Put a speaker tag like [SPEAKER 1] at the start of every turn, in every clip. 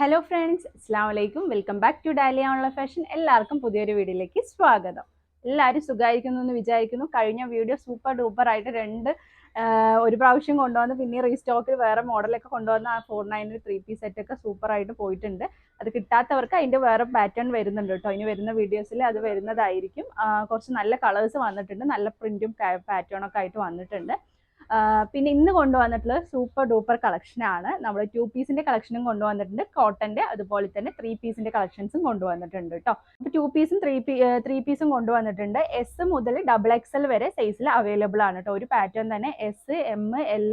[SPEAKER 1] Hello friends അസ്സാം വലൈക്കും welcome back to Dalia online fashion എല്ലാവർക്കും പുതിയൊരു വീഡിയോയിലേക്ക് സ്വാഗതം. എല്ലാവരും സുഖമായിരിക്കുന്നു എന്ന് വിചാരിക്കുന്നു. കഴിഞ്ഞ വീഡിയോ സൂപ്പർ ഡൂപ്പർ ആയിട്ട് രണ്ട് ഒരു പ്രാവശ്യം കൊണ്ടുവന്ന് പിന്നെ റീസ്റ്റോക്കിൽ വേറെ മോഡലൊക്കെ കൊണ്ടുവന്ന ആ ഫോർ നയനിൽ ത്രീ ഒക്കെ സൂപ്പർ ആയിട്ട് പോയിട്ടുണ്ട്. അത് കിട്ടാത്തവർക്ക് അതിന്റെ വേറെ പാറ്റേൺ വരുന്നുണ്ട് കേട്ടോ. ഇനി വരുന്ന വീഡിയോസിൽ അത് വരുന്നതായിരിക്കും. കുറച്ച് നല്ല കളേഴ്സ് വന്നിട്ടുണ്ട്. നല്ല പ്രിന്റും പാറ്റേണൊക്കെ ആയിട്ട് വന്നിട്ടുണ്ട്. പിന്നെ ഇന്ന് കൊണ്ടുവന്നിട്ടുള്ള സൂപ്പർ ഡൂപ്പർ കളക്ഷനാണ് നമ്മൾ ടു പീസിന്റെ കളക്ഷനും കൊണ്ടുവന്നിട്ടുണ്ട്. കോട്ടന്റെ അതുപോലെ തന്നെ ത്രീ പീസിന്റെ കളക്ഷൻസും കൊണ്ടുവന്നിട്ടുണ്ട് കേട്ടോ അപ്പോൾ ടു പീസും ത്രീ പീ ത്രീ പീസും കൊണ്ടുവന്നിട്ടുണ്ട്. എസ് മുതൽ ഡബിൾ എക്സൽ വരെ സൈസിൽ അവൈലബിൾ ആണ് കേട്ടോ ഒരു പാറ്റേൺ തന്നെ S M L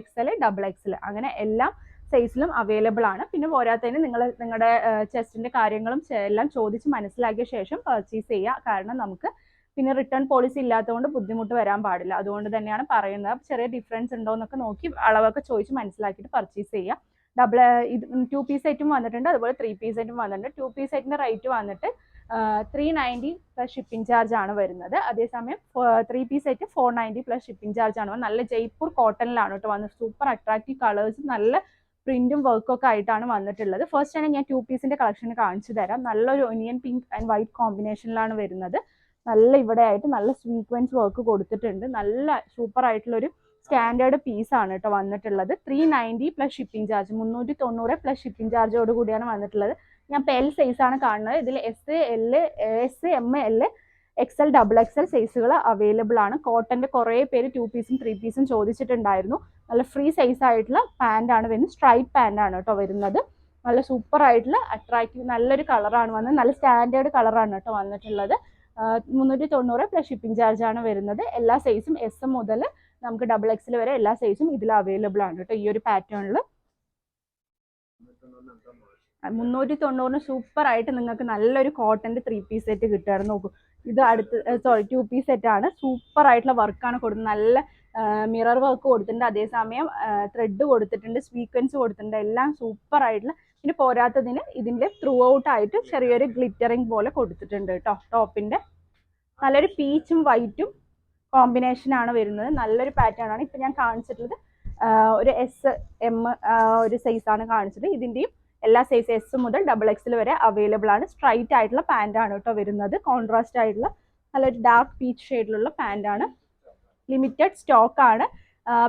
[SPEAKER 1] XL double XL അങ്ങനെ എല്ലാം സൈസിലും അവൈലബിൾ ആണ്. പിന്നെ പോരാത്തതിന് നിങ്ങൾ നിങ്ങളുടെ ചെസ്റ്റിന്റെ കാര്യങ്ങളും എല്ലാം ചോദിച്ച് മനസ്സിലാക്കിയ ശേഷം പർച്ചേസ് ചെയ്യുക കാരണം നമുക്ക് പിന്നെ റിട്ടേൺ പോളിസി ഇല്ലാത്തതുകൊണ്ട് ബുദ്ധിമുട്ട് വരാൻ പാടില്ല. അതുകൊണ്ട് തന്നെയാണ് പറയുന്നത്. ചെറിയ ഡിഫറൻസ് ഉണ്ടോ എന്നൊക്കെ നോക്കി അളവൊക്കെ ചോദിച്ച് മനസ്സിലാക്കിയിട്ട് പർച്ചേസ് ചെയ്യുക ഡബിൾ ഇത് ടു പീസ് സെറ്റും വന്നിട്ടുണ്ട്. അതുപോലെ ത്രീ പീസ് സെറ്റും വന്നിട്ടുണ്ട്. ടു പീസ് ഐറ്റിന്റെ റേറ്റ് വന്നിട്ട് three ninety plus shipping charge ആണ് വരുന്നത്. അതേസമയം ത്രീ പീസ് ആയിട്ട് four ninety plus shipping charge ആണ്. നല്ല ജയ്പൂർ കോട്ടണിലാണ് കേട്ടോ വന്നത്. സൂപ്പർ അട്രാക്റ്റീവ് കളേഴ്സ് നല്ല പ്രിന്റും വർക്കും ഒക്കെ ആയിട്ടാണ് വന്നിട്ടുള്ളത്. ഫസ്റ്റ് ആണ് ഞാൻ ടു പീസിന്റെ കളക്ഷൻ കാണിച്ചു തരാം. നല്ലൊരു ഒനിയൻ പിങ്ക് ആൻഡ് വൈറ്റ് കോമ്പിനേഷനിലാണ് വരുന്നത്. നല്ല ഇവിടെ ആയിട്ട് നല്ല സീക്വൻസ് വർക്ക് കൊടുത്തിട്ടുണ്ട്. നല്ല സൂപ്പർ ആയിട്ടുള്ള ഒരു സ്റ്റാൻഡേർഡ് പീസ് ആണ് കേട്ടോ വന്നിട്ടുള്ളത്. Three ninety plus shipping charge മുന്നൂറ്റി തൊണ്ണൂറ് പ്ലസ് ഷിപ്പിംഗ് ചാർജോട് കൂടിയാണ് വന്നിട്ടുള്ളത്. ഞാൻ ഇപ്പോൾ എൽ ആണ് കാണുന്നത്. ഇതിൽ S L S M L X L double X L സൈസുകൾ available ആണ്. കോട്ടന്റെ കുറേ പേര് ടു പീസും ത്രീ പീസും ചോദിച്ചിട്ടുണ്ടായിരുന്നു. നല്ല ഫ്രീ സൈസ് ആയിട്ടുള്ള പാന്റ് ആണ് വരുന്നത്. സ്ട്രൈപ്പ് പാന്റ് ആണ് കേട്ടോ വരുന്നത്. നല്ല സൂപ്പർ ആയിട്ടുള്ള അട്രാക്റ്റീവ് നല്ലൊരു കളറാണ് വന്നത്. നല്ല സ്റ്റാൻഡേർഡ് കളറാണ് കേട്ടോ വന്നിട്ടുള്ളത്. മുന്നൂറ്റി തൊണ്ണൂറ് പ്ലസ് ഷിപ്പിംഗ് ചാർജ് ആണ് വരുന്നത്. എല്ലാ സൈസും എസ് എം മുതൽ നമുക്ക് ഡബിൾ എക്സിൽ വരെ എല്ലാ സൈസും ഇതിൽ അവൈലബിൾ ആണ് കേട്ടോ. ഈ ഒരു പാറ്റേണിൽ മുന്നൂറ്റി തൊണ്ണൂറിന് സൂപ്പർ ആയിട്ട് നിങ്ങൾക്ക് നല്ലൊരു കോട്ടന്റെ ത്രീ പീസ് സെറ്റ് കിട്ടുകയാണ് നോക്കൂ. ഇത് അടുത്ത് സോറി ടു പീസ് സെറ്റ് ആണ്. സൂപ്പർ ആയിട്ടുള്ള വർക്കാണ് കൊടുക്കുന്നത് നല്ല മിറർ വർക്ക് കൊടുത്തിട്ടുണ്ട്. അതേസമയം ത്രെഡ് കൊടുത്തിട്ടുണ്ട് സ്വീക്വൻസ് കൊടുത്തിട്ടുണ്ട്. എല്ലാം സൂപ്പർ ആയിട്ടുള്ള പിന്നെ പോരാത്തതിന് ഇതിന്റെ ത്രൂ ഔട്ട് ആയിട്ട് ചെറിയൊരു ഗ്ലിറ്ററിങ് പോലെ കൊടുത്തിട്ടുണ്ട് കേട്ടോ ടോപ്പിന്റെ നല്ലൊരു പീച്ചും വൈറ്റും കോമ്പിനേഷൻ ആണ് വരുന്നത്. നല്ലൊരു പാറ്റേൺ ആണ്. ഇപ്പൊ ഞാൻ കാണിച്ചിട്ടുള്ളത് ഒരു എസ് എം ഒരു സൈസ് ആണ് കാണിച്ചത്. ഇതിന്റെയും എല്ലാ സൈസ് എസ് മുതൽ ഡബിൾ എക്സിൽ വരെ അവൈലബിൾ ആണ്. സ്ട്രൈറ്റ് ആയിട്ടുള്ള പാന്റ് ആണ് കേട്ടോ വരുന്നത്. കോൺട്രാസ്റ്റ് ആയിട്ടുള്ള നല്ലൊരു ഡാർക്ക് പീച്ച് ഷെയ്ഡിലുള്ള ആണ്. ലിമിറ്റഡ് സ്റ്റോക്ക് ആണ്.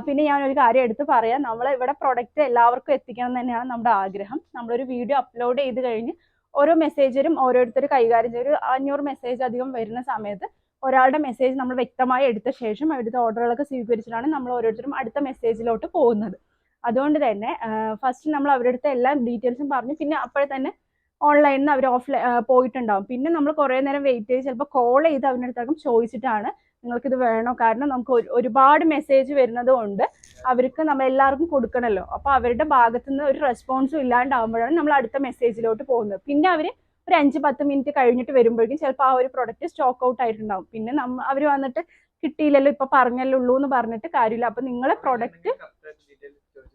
[SPEAKER 1] പിന്നെ ഞാൻ ഒരു കാര്യം എടുത്ത് പറയാം. നമ്മൾ ഇവിടെ പ്രൊഡക്റ്റ് എല്ലാവർക്കും എത്തിക്കണം തന്നെയാണ് നമ്മുടെ ആഗ്രഹം. നമ്മളൊരു വീഡിയോ അപ്ലോഡ് ചെയ്ത് കഴിഞ്ഞ് ഓരോ മെസ്സേജരും ഓരോരുത്തർ കൈകാര്യം ചെയ്ത് ഒരു അഞ്ഞൂറ് മെസ്സേജ് അധികം വരുന്ന സമയത്ത് ഒരാളുടെ മെസ്സേജ് നമ്മൾ വ്യക്തമായി എടുത്ത ശേഷം അവിടുത്തെ ഓർഡറുകളൊക്കെ സ്വീകരിച്ചിട്ടാണ് നമ്മൾ ഓരോരുത്തരും അടുത്ത മെസ്സേജിലോട്ട് പോകുന്നത്. അതുകൊണ്ട് തന്നെ ഫസ്റ്റ് നമ്മൾ അവരുടെ അടുത്ത് എല്ലാ ഡീറ്റെയിൽസും പറഞ്ഞു. പിന്നെ അപ്പോഴെ തന്നെ ഓൺലൈനിൽ നിന്ന് അവർ ഓഫ് പോയിട്ടുണ്ടാവും. പിന്നെ നമ്മൾ കുറേ നേരം വെയിറ്റ് ചെയ്ത് ചിലപ്പോൾ കോൾ ചെയ്ത് അവരുടെ അടുത്തേക്കും ചോദിച്ചിട്ടാണ് നിങ്ങൾക്ക് ഇത് വേണോ? കാരണം നമുക്ക് ഒരുപാട് മെസ്സേജ് വരുന്നത് കൊണ്ട് അവർക്ക് നമ്മൾ എല്ലാവർക്കും കൊടുക്കണല്ലോ. അപ്പോൾ അവരുടെ ഭാഗത്തു നിന്ന് ഒരു റെസ്പോൺസും ഇല്ലാണ്ടാവുമ്പോഴാണ് നമ്മൾ അടുത്ത മെസ്സേജിലോട്ട് പോകുന്നത്. പിന്നെ അവർ ഒരു അഞ്ച് പത്ത് മിനിറ്റ് കഴിഞ്ഞിട്ട് വരുമ്പോഴേക്കും ചിലപ്പോൾ ആ ഒരു പ്രൊഡക്റ്റ് സ്റ്റോക്ക് ഔട്ട് ആയിട്ടുണ്ടാവും. പിന്നെ നമ്മ അവർ വന്നിട്ട് കിട്ടിയില്ലല്ലോ ഇപ്പൊ പറഞ്ഞല്ലേ ഉള്ളൂ എന്ന് പറഞ്ഞിട്ട് കാര്യമില്ല. അപ്പൊ നിങ്ങളെ പ്രൊഡക്റ്റ്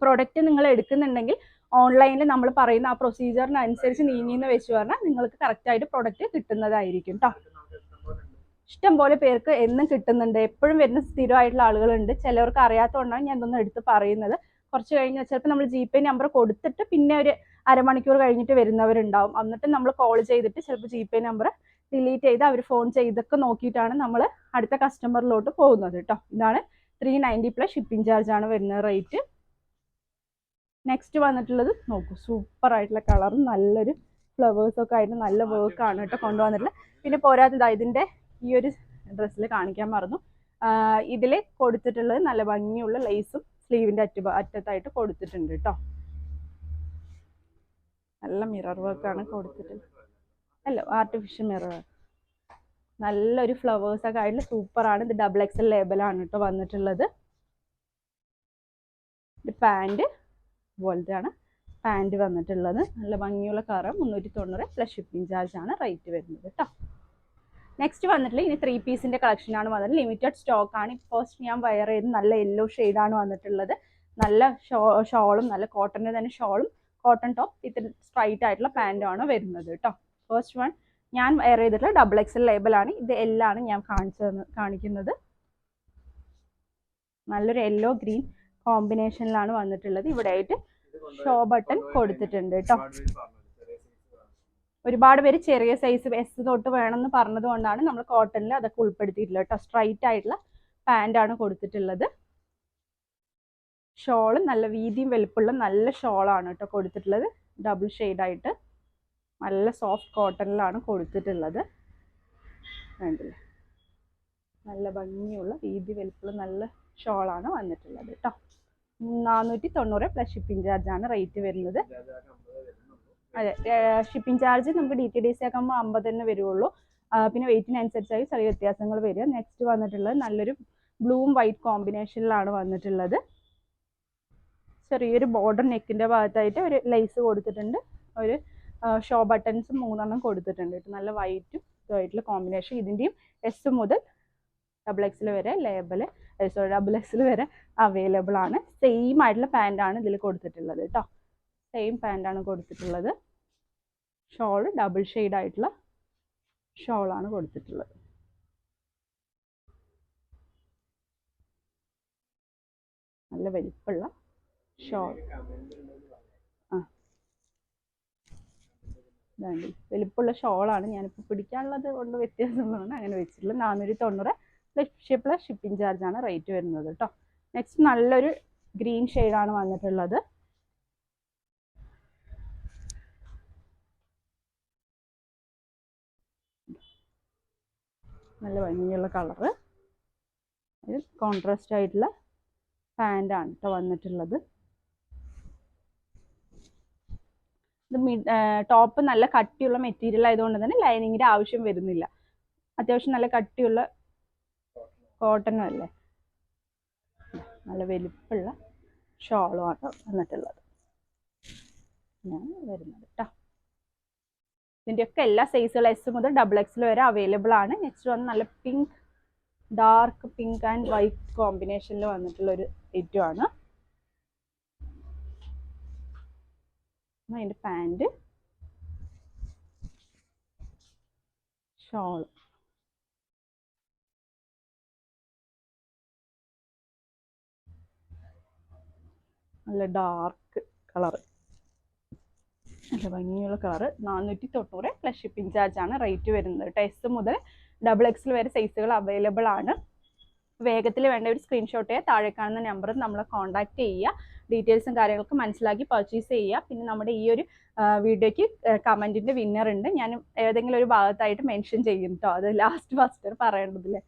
[SPEAKER 1] പ്രൊഡക്റ്റ് നിങ്ങൾ എടുക്കുന്നുണ്ടെങ്കിൽ ഓൺലൈനിൽ നമ്മൾ പറയുന്ന ആ പ്രൊസീജിയറിനനുസരിച്ച് നീങ്ങിയെന്ന് വെച്ച് പറഞ്ഞാൽ നിങ്ങൾക്ക് കറക്റ്റ് ആയിട്ട് പ്രൊഡക്റ്റ് കിട്ടുന്നതായിരിക്കും കേട്ടോ ഇഷ്ടം പോലെ പേർക്ക് എന്നും കിട്ടുന്നുണ്ട്. എപ്പോഴും വരുന്ന സ്ഥിരമായിട്ടുള്ള ആളുകളുണ്ട്. ചിലവർക്ക് അറിയാത്തതുകൊണ്ടാണ് ഞാൻ ഇതൊന്നും എടുത്ത് പറയുന്നത്. കുറച്ച് കഴിഞ്ഞ് ചിലപ്പോൾ നമ്മൾ ജി പേ നമ്പർ കൊടുത്തിട്ട് പിന്നെ ഒരു അരമണിക്കൂർ കഴിഞ്ഞിട്ട് വരുന്നവരുണ്ടാവും. എന്നിട്ട് നമ്മൾ കോൾ ചെയ്തിട്ട് ചിലപ്പോൾ ജി പേ നമ്പർ ഡിലീറ്റ് ചെയ്ത് അവർ ഫോൺ ചെയ്തൊക്കെ നോക്കിയിട്ടാണ് നമ്മൾ അടുത്ത കസ്റ്റമറിലോട്ട് പോകുന്നത് കേട്ടോ. ഇതാണ് three ninety plus shipping charge ആണ് വരുന്ന റേറ്റ് നെക്സ്റ്റ് വന്നിട്ടുള്ളത് നോക്കൂ. സൂപ്പർ ആയിട്ടുള്ള കളറും നല്ലൊരു ഫ്ലവേഴ്സൊക്കെ ആയിട്ട് നല്ല വർക്കാണ് കേട്ടോ കൊണ്ടുവന്നിട്ടുള്ളത്. പിന്നെ പോരാത്തത് ഇതിന്റെ ഈ ഒരു ഡ്രസ്സിൽ കാണിക്കാൻ മറന്നു. ഇതിൽ കൊടുത്തിട്ടുള്ളത് നല്ല ഭംഗിയുള്ള ലേസും സ്ലീവിന്റെ അറ്റ അറ്റത്തായിട്ട് കൊടുത്തിട്ടുണ്ട് കേട്ടോ നല്ല മിറർ വർക്കാണ് കൊടുത്തിട്ടുള്ളത്. അല്ല ആർട്ടിഫിഷ്യൽ മിറർ നല്ലൊരു ഫ്ലവേഴ്സ് ഒക്കെ ആയിട്ട് സൂപ്പർ ആണ്. ഇത് ഡബിൾ എക്സൽ ലേബലാണ് കേട്ടോ വന്നിട്ടുള്ളത്. ഇത് പാന്റ് പോലത്തെയാണ്. പാന്റ് വന്നിട്ടുള്ളത്. നല്ല ഭംഗിയുള്ള കറ മുന്നൂറ്റി തൊണ്ണൂറ് പ്ലസ് ഷിപ്പിംഗ് ചാർജ് ആണ്. റേറ്റ് വരുന്നത് കേട്ടോ നെക്സ്റ്റ് വന്നിട്ടുള്ള ഇനി ത്രീ പീസിന്റെ കളക്ഷൻ ആണ് വന്നത്. ലിമിറ്റഡ് സ്റ്റോക്ക് ആണ്. ഫസ്റ്റ് ഞാൻ വയർ ചെയ്ത് നല്ല യെല്ലോ ആണ് വന്നിട്ടുള്ളത്. നല്ല ഷോളും നല്ല കോട്ടന്റെ തന്നെ ഷോളും കോട്ടൺ ടോപ്പ് വിത്ത് സ്ട്രൈറ്റ് ആയിട്ടുള്ള പാന്റ് ആണ് വരുന്നത് കേട്ടോ ഫസ്റ്റ് വൺ ഞാൻ വയർ ചെയ്തിട്ടുള്ള ഡബിൾ എക്സൽ ലേബലാണ് ഇത് എല്ലാണ് ഞാൻ കാണിച്ചു കാണിക്കുന്നത്. നല്ലൊരു യെല്ലോ ഗ്രീൻ കോമ്പിനേഷനിലാണ് വന്നിട്ടുള്ളത്. ഇവിടെ ആയിട്ട് ഷോ ബട്ടൺ കൊടുത്തിട്ടുണ്ട് കേട്ടോ ഒരുപാട് പേര് ചെറിയ സൈസ് എസ് തൊട്ട് വേണമെന്ന് പറഞ്ഞതുകൊണ്ടാണ് നമ്മൾ കോട്ടണിൽ അതൊക്കെ ഉൾപ്പെടുത്തിയിട്ടുള്ളത് കേട്ടോ. സ്ട്രൈറ്റ് ആയിട്ടുള്ള പാന്റാണ് കൊടുത്തിട്ടുള്ളത്. ഷോൾ നല്ല വീതിയും വലുപ്പമുള്ള നല്ല ഷോളാണ് കേട്ടോ കൊടുത്തിട്ടുള്ളത്. ഡബിൾ ആയിട്ട് നല്ല സോഫ്റ്റ് കോട്ടണിലാണ് കൊടുത്തിട്ടുള്ളത്. വേണ്ടല്ലേ നല്ല ഭംഗിയുള്ള വീതി വലുപ്പമുള്ള നല്ല ഷോളാണ് വന്നിട്ടുള്ളത് കേട്ടോ. നാനൂറ്റി തൊണ്ണൂറ് പ്ലസ് ഷിപ്പിംഗ് ചാർജാണ് റേറ്റ് വരുന്നത്. അതെ ഷിപ്പിംഗ് ചാർജ് നമുക്ക് ഡി ടി ഡി സി ആക്കുമ്പോൾ അമ്പത് തന്നെ വരുള്ളൂ പിന്നെ വെയിറ്റിനനുസരിച്ചായി ചെറിയ വ്യത്യാസങ്ങൾ വരിക. നെക്സ്റ്റ് വന്നിട്ടുള്ളത് നല്ലൊരു ബ്ലൂവും വൈറ്റ് കോമ്പിനേഷനിലാണ് വന്നിട്ടുള്ളത്. ചെറിയൊരു ബോർഡർ നെക്കിന്റെ ഭാഗത്തായിട്ട് ഒരു ലൈസ് കൊടുത്തിട്ടുണ്ട്. ഒരു ഷോ ബട്ടൺസ് മൂന്നെണ്ണം കൊടുത്തിട്ടുണ്ട്. നല്ല വൈറ്റും ഇതുമായിട്ടുള്ള കോമ്പിനേഷൻ ഇതിന്റെയും എസ് മുതൽ ഡബിൾ എക്സിൽ വരെ ലേബൽ സോറി ഡബിൾ എക്സിൽ വരെ അവൈലബിൾ ആണ്. സെയിം ആയിട്ടുള്ള പാന്റാണ് ഇതിൽ കൊടുത്തിട്ടുള്ളത് കേട്ടോ. സെയിം പാന്റാണ് കൊടുത്തിട്ടുള്ളത്. ഷോൾ ഡബിൾ ഷെയ്ഡ് ആയിട്ടുള്ള ഷോളാണ് കൊടുത്തിട്ടുള്ളത്. നല്ല വലിപ്പമുള്ള ഷോൾ ആ. വലിപ്പുള്ള വലിപ്പമുള്ള ഷോളാണ് ഞാനിപ്പോൾ പിടിക്കാനുള്ളത് കൊണ്ട് വ്യത്യാസമുള്ളതാണ് അങ്ങനെ വെച്ചിട്ടുള്ളത്. നാനൂറ്റി തൊണ്ണൂറ് പ്ലസ് ഷിപ്പ് ഷിപ്പിംഗ് ചാർജാണ് റേറ്റ് വരുന്നത് കേട്ടോ നെക്സ്റ്റ് നല്ലൊരു ഗ്രീൻ ഷെയ്ഡാണ് വന്നിട്ടുള്ളത്. നല്ല ഭംഗിയുള്ള കളറ്. ഇത് കോൺട്രാസ്റ്റ് ആയിട്ടുള്ള പാന്റാണ് കേട്ടോ വന്നിട്ടുള്ളത്. ഇത് ടോപ്പ് നല്ല കട്ടിയുള്ള മെറ്റീരിയൽ ആയതുകൊണ്ട് തന്നെ ലൈനിങ്ങിന്റെ ആവശ്യം വരുന്നില്ല. അത്യാവശ്യം നല്ല കട്ടിയുള്ള കോട്ടനും അല്ലേ? നല്ല വലിപ്പമുള്ള ഷോളുമാണ് വന്നിട്ടുള്ളത്. ഞാൻ വരുന്നത് കേട്ടോ ഇതിന്റെയൊക്കെ എല്ലാ സൈസുകൾ എസ് മുതൽ ഡബിൾ എക്സിൽ വരെ അവൈലബിൾ ആണ്. നെക്സ്റ്റ് വന്ന് നല്ല pink dark pink and white കോമ്പിനേഷനിൽ വന്നിട്ടുള്ള ഒരു ഐറ്റം ആണ്. അതിന്റെ പാന്റ് ഷോൾ നല്ല ഡാർക്ക് കളറ് നല്ല ഭംഗിയുള്ള കളറ് നാനൂറ്റി തൊണ്ണൂറ് പ്ലസ് ഷിപ്പിംഗ് ചാർജ് ആണ് റേറ്റ് വരുന്നത് എസ് മുതൽ ഡബിൾ എക്സിൽ വരെ സൈസുകൾ അവൈലബിൾ ആണ്. വേഗത്തിൽ വേണ്ട ഒരു സ്ക്രീൻഷോട്ട് ചെയ്യുക താഴെ കാണുന്ന നമ്പറിൽ നമ്മളെ കോൺടാക്ട് ചെയ്യുക. ഡീറ്റെയിൽസും കാര്യങ്ങളൊക്കെ മനസ്സിലാക്കി പർച്ചേസ് ചെയ്യുക. പിന്നെ നമ്മുടെ ഈ ഒരു വീഡിയോയ്ക്ക് കമന്റിന്റെ വിന്നർ ഉണ്ട്. ഞാൻ ഏതെങ്കിലും ഒരു ഭാഗത്തായിട്ട് മെൻഷൻ ചെയ്യും കേട്ടോ അത് ലാസ്റ്റ് ഫസ്റ്റ് പറയേണ്ടതില്ലേ?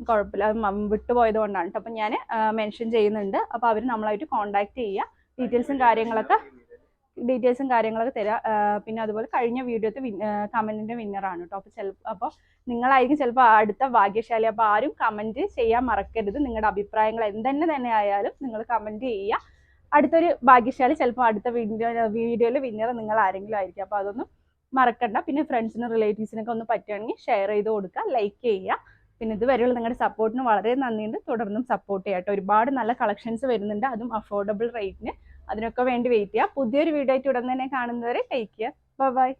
[SPEAKER 1] കുഴപ്പമില്ല. അത് വിട്ടുപോയത് കൊണ്ടാണ് കേട്ടോ അപ്പം ഞാൻ മെൻഷൻ ചെയ്യുന്നുണ്ട്. അപ്പോൾ അവർ നമ്മളായിട്ട് കോൺടാക്ട് ചെയ്യുക. ഡീറ്റെയിൽസും കാര്യങ്ങളൊക്കെ ഡീറ്റെയിൽസും കാര്യങ്ങളൊക്കെ തരാം. പിന്നെ അതുപോലെ കഴിഞ്ഞ വീഡിയോത്തെ കമന്റിന്റെ വിന്നറാണ് കേട്ടോ അപ്പോൾ ചിലപ്പോൾ അപ്പോൾ നിങ്ങളായിരിക്കും ചിലപ്പോൾ അടുത്ത ഭാഗ്യശാലി. അപ്പോൾ ആരും കമന്റ് ചെയ്യാൻ മറക്കരുത്. നിങ്ങളുടെ അഭിപ്രായങ്ങൾ എന്തെന്നെ തന്നെ ആയാലും നിങ്ങൾ കമന്റ് ചെയ്യുക അടുത്തൊരു ഭാഗ്യശാലി ചിലപ്പോൾ അടുത്ത വീഡിയോ വീഡിയോയിൽ വിന്നർ നിങ്ങൾ ആരെങ്കിലും ആയിരിക്കും. അപ്പോൾ അതൊന്നും മറക്കണ്ട. പിന്നെ ഫ്രണ്ട്സിനും റിലേറ്റീവ്സിനൊക്കെ ഒന്ന് പറ്റുകയാണെങ്കിൽ ഷെയർ ചെയ്ത് കൊടുക്കുക ലൈക്ക് ചെയ്യുക പിന്നെ ഇതുവരെയുള്ള നിങ്ങളുടെ സപ്പോർട്ടിന് വളരെ നന്ദിയുണ്ട്. തുടർന്നും സപ്പോർട്ട് ചെയ്യാം കേട്ടോ ഒരുപാട് നല്ല കളക്ഷൻസ് വരുന്നുണ്ട്. അതും അഫോർഡബിൾ റേറ്റിന് അതിനൊക്കെ വേണ്ടി വെയിറ്റ് ചെയ്യുക പുതിയൊരു വീഡിയോ ആയിട്ട് ഉടൻ തന്നെ കാണുന്നവരെ ടേക്ക് കെയർ ബൈ